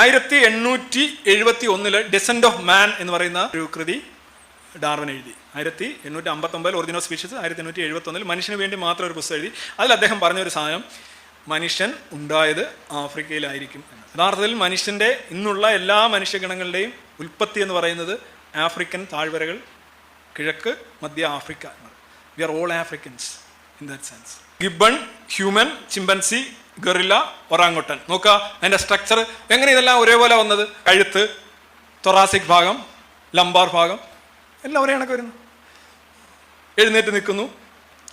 ആയിരത്തി എണ്ണൂറ്റി എഴുപത്തി ഒന്നിൽ ഡിസെൻഡ് ഓഫ് മാൻ എന്ന് പറയുന്ന ഒരു കൃതി ഡാർവൻ എഴുതി. ആയിരത്തി എണ്ണൂറ്റി അമ്പത്തൊമ്പതിൽ ഒറിജിനൽ സ്പീഷ്യസ് ആയിരത്തി എണ്ണൂറ്റി എഴുപത്തി ഒന്നിൽ മനുഷ്യന് വേണ്ടി മാത്രം ഒരു പുസ്തകം എഴുതി. അതിൽ അദ്ദേഹം പറഞ്ഞ ഒരു സാധനം മനുഷ്യൻ ഉണ്ടായത് ആഫ്രിക്കയിലായിരിക്കും യഥാർത്ഥത്തിൽ മനുഷ്യന്റെ ഇന്നുള്ള എല്ലാ മനുഷ്യഗണങ്ങളുടെയും ഉൽപ്പത്തി എന്ന് പറയുന്നത് ആഫ്രിക്കൻ താഴ്വരകൾ കിഴക്ക് മധ്യ Africa. We are all Africans in that sense gibbon human chimpanzee gorilla orangutan നോക്കുക അതിന്റെ സ്ട്രക്ചർ എങ്ങനെ ഇതെല്ലാം ഒരേപോലെ വന്നത്? കഴുത്ത് തൊറാസിക് ഭാഗം ലംബാർ ഭാഗം എല്ലാം ഒരേ കണക്ക് വരുന്നു. എഴുന്നേറ്റ് നിൽക്കുന്നു.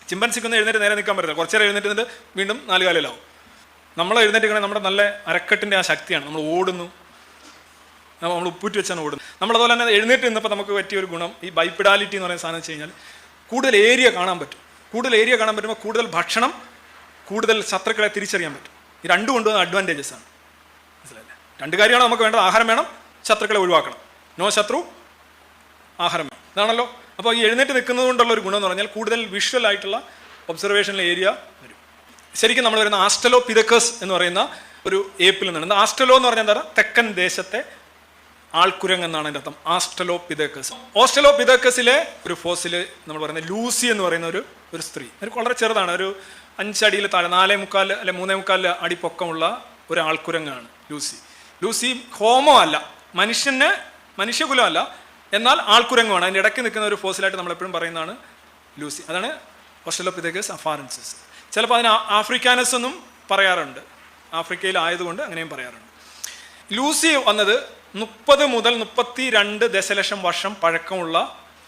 ചിമ്പൻസിക്കൊന്നും എഴുന്നേറ്റ് നേരെ നിൽക്കാൻ പറ്റില്ല കുറച്ചേരം എഴുന്നേറ്റ് നിന്നിട്ട് വീണ്ടും നാല് കാലിലാവും. നമ്മൾ എഴുന്നേറ്റ് നമ്മുടെ നല്ല അരക്കെട്ടിന്റെ ആ ശക്തിയാണ്. നമ്മൾ ഓടുന്നു. നമ്മൾ ഉപ്പൂറ്റി വെച്ചാണ് ഓടുന്നത്. നമ്മളതുപോലെ തന്നെ എഴുന്നേറ്റ് നിന്നപ്പോൾ നമുക്ക് പറ്റിയ ഒരു ഗുണം ഈ ബൈപ്പിഡാലിറ്റി എന്ന് പറയുന്ന സാധനം വെച്ച് കഴിഞ്ഞാൽ കൂടുതൽ ഏരിയ കാണാൻ പറ്റും. കൂടുതൽ ഏരിയ കാണാൻ പറ്റുമ്പോൾ കൂടുതൽ ഭക്ഷണം കൂടുതൽ ശത്രുക്കളെ തിരിച്ചറിയാൻ പറ്റും. ഈ രണ്ടും കൊണ്ടുവന്ന അഡ്വാന്റേജസ് ആണ്. മനസ്സിലല്ലേ രണ്ട് കാര്യമാണ് നമുക്ക് വേണ്ടത്. ആഹാരം വേണം ശത്രുക്കളെ ഒഴിവാക്കണം. നോ ശത്രു ആഹാരം വേണം. ഇതാണല്ലോ. അപ്പോൾ ഈ എഴുന്നേറ്റ് നിൽക്കുന്നത് കൊണ്ടുള്ള ഒരു ഗുണം എന്ന് പറഞ്ഞാൽ കൂടുതൽ വിഷ്വൽ ആയിട്ടുള്ള ഒബ്സർവേഷനിൽ ഏരിയ വരും. ശരിക്കും നമ്മൾ വരുന്ന ആസ്റ്റലോ പിതക്കസ് എന്ന് പറയുന്ന ഒരു ഏപ്പിൽ നിന്നാണ്. ആസ്റ്റലോ എന്ന് പറഞ്ഞാൽ എന്താ? തെക്കൻ ദേശത്തെ ആൾക്കുരങ് എന്നാണ് എന്റെ അർത്ഥം. ആസ്റ്റലോ പിതക്കസ് ഓസ്റ്റലോ പിതക്കസിലെ ഒരു ഫോസിൽ നമ്മൾ പറയുന്നത് ലൂസി എന്ന് പറയുന്ന ഒരു ഒരു സ്ത്രീ. ഒരു വളരെ ചെറുതാണ്. ഒരു അഞ്ചടിയിൽ താഴെ നാലേ മുക്കാൽ അല്ലെ മൂന്നേ മുക്കാൽ അടി പൊക്കമുള്ള ഒരു ആൾക്കുരങ്ങാണ് ലൂസി. ലൂസി ഹോമോ അല്ല മനുഷ്യന് മനുഷ്യകുലം അല്ല എന്നാൽ ആൾക്കുരങ്ങുമാണ്. അതിന്റെ ഇടയ്ക്ക് നിൽക്കുന്ന ഒരു ഫോസിലായിട്ട് നമ്മളെപ്പോഴും പറയുന്നതാണ് ലൂസി. അതാണ് ഓസ്ട്രലോപിതേക്കസ് അഫാറൻസസ്. ചിലപ്പോൾ അതിന് ആഫ്രിക്കാനസ് എന്നും പറയാറുണ്ട്. ആഫ്രിക്കയിൽ ആയതുകൊണ്ട് അങ്ങനെയും പറയാറുണ്ട്. ലൂസി വന്നത് മുപ്പത് മുതൽ മുപ്പത്തി രണ്ട് ദശലക്ഷം വർഷം പഴക്കമുള്ള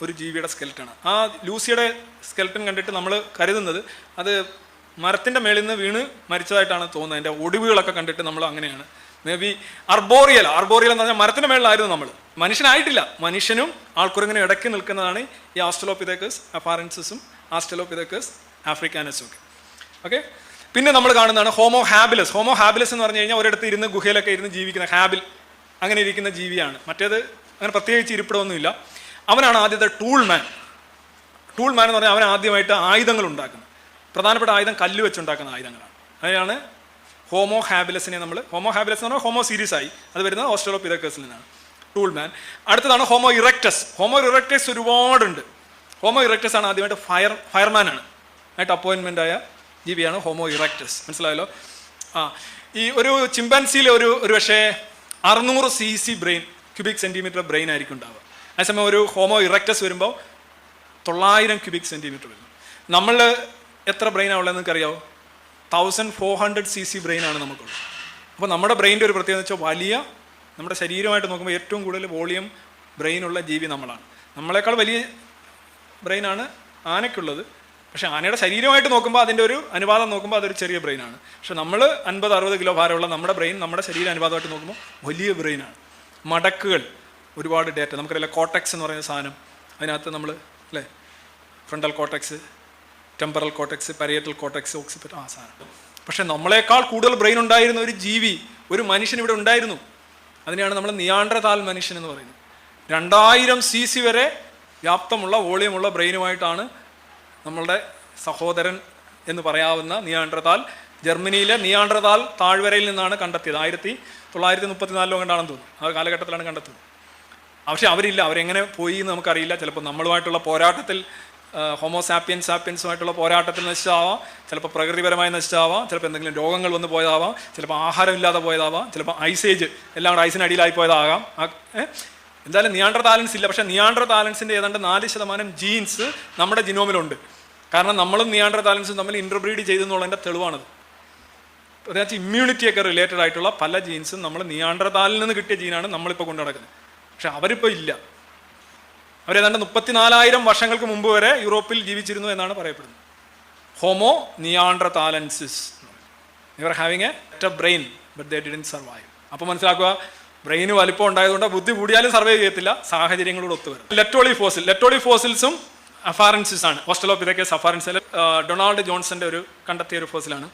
ഒരു ജീവിയുടെ സ്കെൽറ്റാണ് ആ ലൂസിയുടെ സ്കെൽറ്റൻ കണ്ടിട്ട് നമ്മൾ കരുതുന്നത് അത് മരത്തിന്റെ മേളിൽ നിന്ന് വീണ് മരിച്ചതായിട്ടാണ് തോന്നുന്നത്. അതിന്റെ ഒടിവുകളൊക്കെ കണ്ടിട്ട് നമ്മൾ അങ്ങനെയാണ്. മേ ബി അർബോറിയൽ അർബോറിയൽ എന്ന് പറഞ്ഞാൽ മരത്തിന്റെ മേളിലായിരുന്നു നമ്മൾ. മനുഷ്യനായിട്ടില്ല. മനുഷ്യനും ആൾക്കുരങ്ങിനും ഇടയ്ക്ക് നിൽക്കുന്നതാണ് ഈ ആസ്റ്റലോപിതേക്കസ് അഫാറൻസസും ആസ്റ്റലോപിതേക്കസ് ആഫ്രിക്കാനസും ഒക്കെ. ഓക്കെ പിന്നെ നമ്മൾ കാണുന്നതാണ് ഹോമോ ഹാബിലസ് ഹോമോ ഹാബിലസ് എന്ന് പറഞ്ഞു കഴിഞ്ഞാൽ ഒരിടത്ത് ഇരുന്ന് ഗുഹയിലൊക്കെ ഇരുന്ന് ജീവിക്കുന്ന ഹാബിൽ അങ്ങനെ ഇരിക്കുന്ന ജീവിയാണ്. മറ്റേത് അങ്ങനെ പ്രത്യേകിച്ച് ഇരിപ്പിടമൊന്നുമില്ല. അവനാണ് ആദ്യത്തെ ടൂൾ മാൻ ടൂൾ മാൻ എന്ന് പറഞ്ഞാൽ അവൻ ആദ്യമായിട്ട് ആയുധങ്ങൾ ഉണ്ടാക്കുന്നത് പ്രധാനപ്പെട്ട ആയുധം കല്ല് വെച്ചുണ്ടാക്കുന്ന ആയുധങ്ങളാണ്. അതിനാണ് ഹോമോ ഹാബിലസിനെ നമ്മൾ ഹോമോ ഹാബിലസ് എന്ന് പറഞ്ഞാൽ ഹോമോ സീരീസ് ആയി. അത് വരുന്നത് ഓസ്ട്രലോപിതക്കസിൽ നിന്നാണ് ടൂൾ മാൻ അടുത്തതാണ് ഹോമോ ഇറക്ടസ്. ഹോമോ ഇറക്ടസ് ഒരുപാടുണ്ട്. ഹോമോ ഇറക്ടസ് ആണ് ആദ്യമായിട്ട് ഫയർ ഫയർമാൻ ആണ്. ആയിട്ട് അപ്പോയിൻമെന്റ് ആയ ജീവിയാണ് ഹോമോ ഇറക്ടസ്. മനസ്സിലായല്ലോ? ആ ഈ ഒരു ചിമ്പാൻസിയിലെ ഒരു ഒരു പക്ഷേ അറുന്നൂറ് C C brain cubic centimetre brain ആയിരിക്കും ഉണ്ടാവുക. അതേസമയം ഒരു ഹോമോ ഇറക്ടസ് വരുമ്പോൾ തൊള്ളായിരം ക്യൂബിക് സെന്റിമീറ്റർ വരും. നമ്മൾ എത്ര ബ്രെയിനാണ് ഉള്ളത് നിങ്ങൾക്ക് അറിയാവോ thousand four hundred C C ബ്രെയിനാണ് നമുക്കുള്ളത്. അപ്പോൾ നമ്മുടെ ബ്രെയിന്റെ ഒരു പ്രത്യേകത വെച്ചാൽ വലിയ നമ്മുടെ ശരീരമായിട്ട് നോക്കുമ്പോൾ ഏറ്റവും കൂടുതൽ വോളിയം ബ്രെയിനുള്ള ജീവി നമ്മളാണ്. നമ്മളെക്കാൾ വലിയ ബ്രെയിനാണ് ആനയ്ക്കുള്ളത്. പക്ഷേ ആനയുടെ ശരീരമായിട്ട് നോക്കുമ്പോൾ അതിന്റെ ഒരു അനുപാതം നോക്കുമ്പോൾ അതൊരു ചെറിയ ബ്രെയിനാണ്. പക്ഷെ നമ്മൾ അൻപത് അറുപത് കിലോ ഭാരമുള്ള നമ്മുടെ ബ്രെയിൻ നമ്മുടെ ശരീര അനുപാതമായിട്ട് നോക്കുമ്പോൾ വലിയ ബ്രെയിനാണ്. മടക്കുകൾ ഒരുപാട് ഡേറ്റ നമുക്കറിയില്ല കോട്ടക്സ് എന്ന് പറയുന്ന സാധനം. അതിനകത്ത് നമ്മൾ അല്ലേ? ഫ്രണ്ടൽ കോട്ടക്സ് ടെമ്പറൽ കോട്ടക്സ് പരേറ്റൽ കോട്ടക്സ് ഓക്സിപ്പറ്റ് ആ സാധനം. പക്ഷെ നമ്മളെക്കാൾ കൂടുതൽ ബ്രെയിൻ ഉണ്ടായിരുന്ന ഒരു ജീവി ഒരു മനുഷ്യൻ ഇവിടെ ഉണ്ടായിരുന്നു. അതിനെയാണ് നമ്മൾ നിയാണ്ട്രതാൽ മനുഷ്യൻ എന്ന് പറയുന്നത്. രണ്ടായിരം സി സി വരെ വ്യാപ്തമുള്ള വോളിയമുള്ള ബ്രെയിനുമായിട്ടാണ് നമ്മളുടെ സഹോദരൻ എന്ന് പറയാവുന്ന നിയാണ്ട്രതാൽ ജർമ്മനിയിലെ നിയാണ്ട്രതാൽ താഴ്വരയിൽ നിന്നാണ് കണ്ടെത്തിയത്. ആയിരത്തി തൊള്ളായിരത്തി മുപ്പത്തിനാലിലോ കണ്ടാണെന്ന് തോന്നുന്നു. ആ കാലഘട്ടത്തിലാണ് കണ്ടെത്തുന്നത്. പക്ഷെ അവരില്ല. അവരെങ്ങനെ പോയി എന്ന് നമുക്കറിയില്ല. ചിലപ്പോൾ നമ്മളുമായിട്ടുള്ള പോരാട്ടത്തിൽ ഹോമോസാപ്പിയൻ സാപ്പിയൻസുമായിട്ടുള്ള പോരാട്ടത്തിൽ നശിച്ചാവാം ചിലപ്പോൾ പ്രകൃതിപരമായി നശിച്ചാവാം ചിലപ്പോൾ എന്തെങ്കിലും രോഗങ്ങൾ വന്ന് പോയതാവാം. ചിലപ്പോൾ ആഹാരമില്ലാതെ പോയതാവാം. ചിലപ്പോൾ ഐസേജ് എല്ലാം കൂടെ ഐസിനടിയിലായി പോയതാകാം. എന്തായാലും നിയാണ്ടർ താലൻസ് ഇല്ല. പക്ഷേ നിയാണ്ടർ താലൻസിന്റെ ഏതാണ്ട് നാല് ശതമാനം ജീൻസ് നമ്മുടെ ജിനോമിലുണ്ട് കാരണം നമ്മളും നിയാണ്ടർ താലൻസും തമ്മിൽ ഇന്റർബ്രീഡ് ചെയ്തെന്നുള്ളതിന്റെ തെളിവാണത്. പ്രത്യേകിച്ച് ഇമ്മ്യൂണിറ്റിയൊക്കെ റിലേറ്റഡ് ആയിട്ടുള്ള പല ജീൻസും നമ്മൾ നിയാണ്ടർതാലിൽ നിന്ന് കിട്ടിയ ജീനാണ് നമ്മളിപ്പോൾ കൊണ്ടു നടക്കുന്നത് പക്ഷെ അവരിപ്പോൾ ഇല്ല. അവരേതാണ്ട് മുപ്പത്തിനാലായിരം വർഷങ്ങൾക്ക് മുമ്പ് വരെ യൂറോപ്പിൽ ജീവിച്ചിരുന്നു എന്നാണ് പറയപ്പെടുന്നത്. Homo neanderthalensis. ഇവർ having a brain but they survive അപ്പോൾ മനസ്സിലാക്കുക ബ്രെയിന് വലിപ്പം ഉണ്ടായതുകൊണ്ട് ബുദ്ധി കൂടിയാലും സർവൈവ് ചെയ്യത്തില്ല സാഹചര്യങ്ങളോട് ഒത്തുവരും ലെറ്റോളി ഫോസിൽ ലെറ്റോളി ഫോസിൽസും അഫാറൻസിസ് ആണ്. ഓസ്റ്റലോപിതക്കേസ് അഫാറൻസിൽ ഡൊണാൾഡ് ജോൺസന്റെ ഒരു കണ്ടെത്തിയ ഒരു ഫോസിലാണ്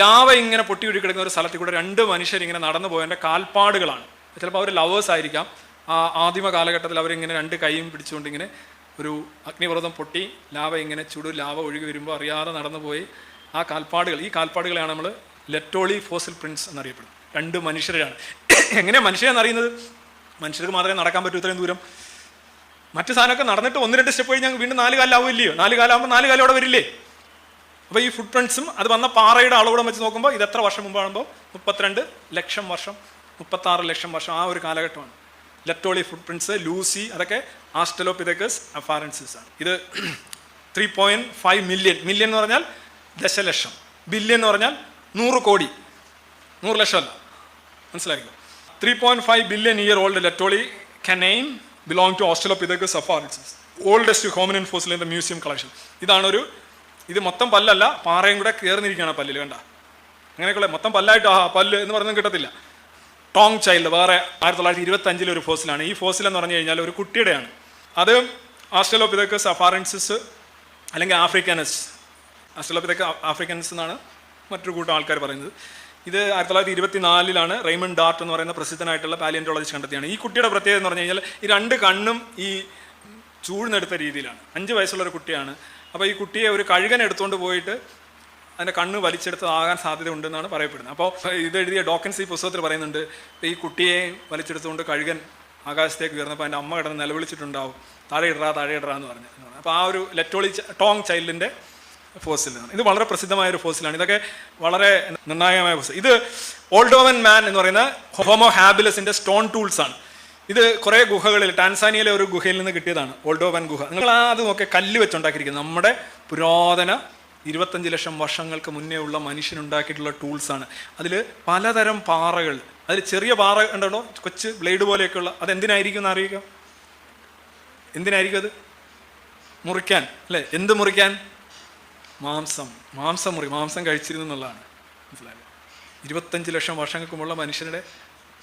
ലാവ ഇങ്ങനെ പൊട്ടി ഒരു സ്ഥലത്തിൽ കൂടെ രണ്ട് മനുഷ്യർ ഇങ്ങനെ നടന്നു പോയതിന്റെ കാൽപ്പാടുകളാണ്. ചിലപ്പോൾ അവർ ലവേഴ്സ് ആയിരിക്കാം. ആ ആദിമ കാലഘട്ടത്തിൽ അവരിങ്ങനെ രണ്ട് കൈയും പിടിച്ചുകൊണ്ട് ഇങ്ങനെ ഒരു അഗ്നിപർവതം പൊട്ടി ലാവ ഇങ്ങനെ ചുടു ലാവ ഒഴുകി വരുമ്പോൾ അറിയാതെ നടന്നുപോയി. ആ കാൽപ്പാടുകൾ ഈ കാൽപ്പാടുകളെയാണ് നമ്മൾ ലെറ്റോളി ഫോസിൽ പ്രിൻസ് എന്നറിയപ്പെടുന്നത്. രണ്ട് മനുഷ്യരാണ്. എങ്ങനെയാണ് മനുഷ്യരെന്ന് അറിയുന്നത്? മനുഷ്യർക്ക് മാത്രമേ നടക്കാൻ പറ്റൂ ഇത്രയും ദൂരം. മറ്റു സാധനമൊക്കെ നടന്നിട്ട് ഒന്ന് രണ്ട് സ്റ്റെപ്പ് കഴിഞ്ഞാൽ വീണ്ടും നാല് കാലാവില്ലയോ നാല് കാലാകുമ്പോൾ നാല് കാലം അവിടെ വരില്ലേ? അപ്പോൾ ഈ ഫുട് പ്രിൻസും അത് വന്ന പാറയുടെ അളവോടെ വെച്ച് നോക്കുമ്പോൾ ഇത് എത്ര വർഷം മുമ്പാകുമ്പോൾ മുപ്പത്തിരണ്ട് ലക്ഷം വർഷം മുപ്പത്താറ് ലക്ഷം വർഷം ആ ഒരു കാലഘട്ടമാണ്. ലെറ്റോളി ഫുട് പ്രിൻസ് ലൂസി അതൊക്കെ ആസ്റ്റലോപിതക്കസ് അഫാറൻസിസ് ആണ്. ഇത് three point five million million എന്ന് പറഞ്ഞാൽ ദശലക്ഷം. ബില്യൺ എന്ന് പറഞ്ഞാൽ നൂറ് കോടി. നൂറ് ലക്ഷം അല്ല മനസ്സിലാക്കിയോ three point five billion year old Laetoli canine belong to Australopithecus afarensis oldest hominin fossil in the museum collection ഇതാണൊരു ഇത് മൊത്തം പല്ലല്ല പാറയും കൂടെ കയറിനിരിക്കുകയാണ് പല്ലിൽ വേണ്ട അങ്ങനെയൊക്കെയുള്ള മൊത്തം പല്ലായിട്ട് ആ പല്ല് എന്ന് പറയുന്നത് കിട്ടത്തില്ല. ടോങ് ചൈൽഡ് വേറെ ആയിരത്തി തൊള്ളായിരത്തി ഇരുപത്തി അഞ്ചിലെ ഒരു ഫോസിലാണ്. ഈ ഫോസിൽ എന്ന് പറഞ്ഞു കഴിഞ്ഞാൽ ഒരു കുട്ടിയുടെയാണ്. അത് ആസ്ട്രലോപിതക്കസ് അഫാറൻസിസ് അല്ലെങ്കിൽ ആഫ്രിക്കനസ് ആസ്ട്രലോപിതക്ക ആഫ്രിക്കൻസ് എന്നാണ് മറ്റൊരു കൂട്ടം ആൾക്കാർ പറയുന്നത്. ഇത് ആയിരത്തി തൊള്ളായിരത്തി ഇരുപത്തി നാലിലാണ് റെയ്മൺ ഡാർട്ട് എന്ന് പറയുന്ന പ്രസിദ്ധനായിട്ടുള്ള പാലിയന്റോളജിസ്റ്റ് കണ്ടെത്തിയാണ്. ഈ കുട്ടിയുടെ പ്രത്യേകത എന്ന് പറഞ്ഞു കഴിഞ്ഞാൽ ഈ രണ്ട് കണ്ണും ഈ ചൂഴ്ന്നെടുത്ത രീതിയിലാണ്. അഞ്ച് വയസ്സുള്ള ഒരു കുട്ടിയാണ്. അപ്പോൾ ഈ കുട്ടിയെ ഒരു കഴുകൻ എടുത്തുകൊണ്ട് പോയിട്ട് അതിന്റെ കണ്ണ് വലിച്ചെടുത്തതാകാൻ സാധ്യത ഉണ്ടെന്നാണ് പറയപ്പെടുന്നത്. അപ്പോൾ ഇത് എഴുതിയ ഡോക്കൻസ് ഈ പുസ്തകത്തിൽ പറയുന്നുണ്ട് ഈ കുട്ടിയെ വലിച്ചെടുത്തുകൊണ്ട് കഴുകൻ ആകാശത്തേക്ക് ഉയർന്നപ്പോൾ അതിന്റെ അമ്മ കിടന്ന് നിലവിളിച്ചിട്ടുണ്ടാവും. താഴെ ഇടറാ എന്ന് പറഞ്ഞു അപ്പോൾ ആ ഒരു ലെറ്റോളി ടോങ് ചൈൽഡിന്റെ ഫോസിൽ ഇത് വളരെ പ്രസിദ്ധമായ ഒരു ഫോസിലാണ്. ഇതൊക്കെ വളരെ നിർണായകമായ ഫോസിൽ. ഇത് ഓൾഡോവൻ മാൻ എന്ന് പറയുന്ന ഹോമോ ഹാബിലസിന്റെ സ്റ്റോൺ ടൂൾസ് ആണ്. ഇത് കുറേ ഗുഹകളിൽ ടാൻസാനിയയിലെ ഒരു ഗുഹയിൽ നിന്ന് കിട്ടിയതാണ് ഓൾഡോവൻ ഗുഹ. നിങ്ങൾ ആ അത് കല്ല് വെച്ചുണ്ടാക്കിയിരിക്കുന്നത് നമ്മുടെ പുരാതന ഇരുപത്തഞ്ച് ലക്ഷം വർഷങ്ങൾക്ക് മുന്നേ ഉള്ള മനുഷ്യനുണ്ടാക്കിയിട്ടുള്ള ടൂൾസാണ് അതിൽ പലതരം പാറകൾ അതിൽ ചെറിയ പാറ ഉണ്ടല്ലോ കൊച്ച് ബ്ലേഡ് പോലെയൊക്കെയുള്ള അത് എന്തിനായിരിക്കും എന്ന് എന്തിനായിരിക്കും അത്? മുറിക്കാൻ അല്ലേ? എന്ത് മുറിക്കാൻ? മാംസം. മാംസം മുറി മാംസം കഴിച്ചിരുന്നു എന്നുള്ളതാണ്. മനസ്സിലായത് ഇരുപത്തഞ്ച് ലക്ഷം വർഷങ്ങൾക്ക് മുമ്പുള്ള മനുഷ്യരുടെ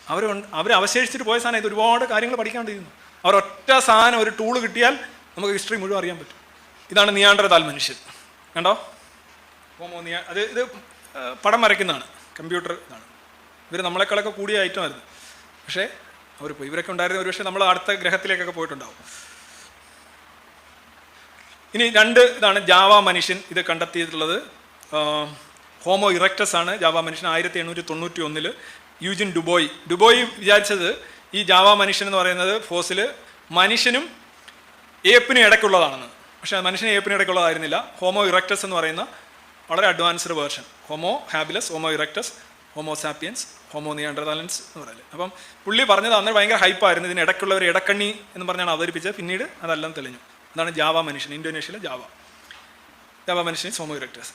അവർ അവർ അവശേഷിച്ചിട്ട് പോയ സാധനം ഇത് ഒരുപാട് കാര്യങ്ങൾ പഠിക്കാണ്ടിരുന്നു. അവർ ഒറ്റ സാധനം ഒരു ടൂൾ കിട്ടിയാൽ നമുക്ക് ഹിസ്റ്ററി മുഴുവൻ അറിയാൻ പറ്റും. ഇതാണ് നിയാണ്ടർതാൽ മനുഷ്യൻ. കണ്ടോ? ഹോമോനിയ അത് ഇത് പടം വരയ്ക്കുന്നതാണ്. കമ്പ്യൂട്ടർ ഇതാണ്. ഇവർ നമ്മളെക്കാളൊക്കെ കൂടിയ ഐറ്റം ഐറ്റമായിരുന്നു പക്ഷേ അവർ പോയി. ഇവരൊക്കെ ഉണ്ടായിരുന്ന ഒരുപക്ഷെ നമ്മൾ അടുത്ത ഗ്രഹത്തിലേക്കൊക്കെ പോയിട്ടുണ്ടാവും. ഇനി രണ്ട് ഇതാണ് ജാവ മനുഷ്യൻ ഇത് കണ്ടെത്തിയിട്ടുള്ളത്. ഹോമോ ഇറക്ടസ് ആണ് ജാവ മനുഷ്യൻ ആയിരത്തി എണ്ണൂറ്റി തൊണ്ണൂറ്റി ഒന്നിൽ യൂജിൻ ഡുബോയ്. ഡുബോയ് വിചാരിച്ചത് ഈ ജാവ മനുഷ്യൻ എന്ന് പറയുന്നത് ഫോസിൽ മനുഷ്യനും ഏപ്പിനും ഇടയ്ക്കുള്ളതാണെന്ന്. പക്ഷേ മനുഷ്യനെ ഏപ്പിനും ഇടയ്ക്കുള്ളതായിരുന്നില്ല ഹോമോ ഇറക്ടസ് എന്ന് പറയുന്ന വളരെ advanced version Homo habilis Homo erectus Homo sapiens Homo neanderthalensis എന്ന് പറയുന്നത് അപ്പം പുള്ളി പറഞ്ഞത് അന്ന് ഭയങ്കര ഹൈപ്പായിരുന്നു ഇതിന് ഇടയ്ക്കുള്ള ഒരു ഇടക്കണ്ണി എന്ന് പറഞ്ഞാണ് അവതരിപ്പിച്ചത്. പിന്നീട് അതെല്ലാം തെളിഞ്ഞു. അതാണ് ജാവ മനുഷ്യൻ. ഇന്തോനേഷ്യയിലെ ജാവ ജാവ മനുഷ്യൻ ഹോമോ ഇറക്ടസ്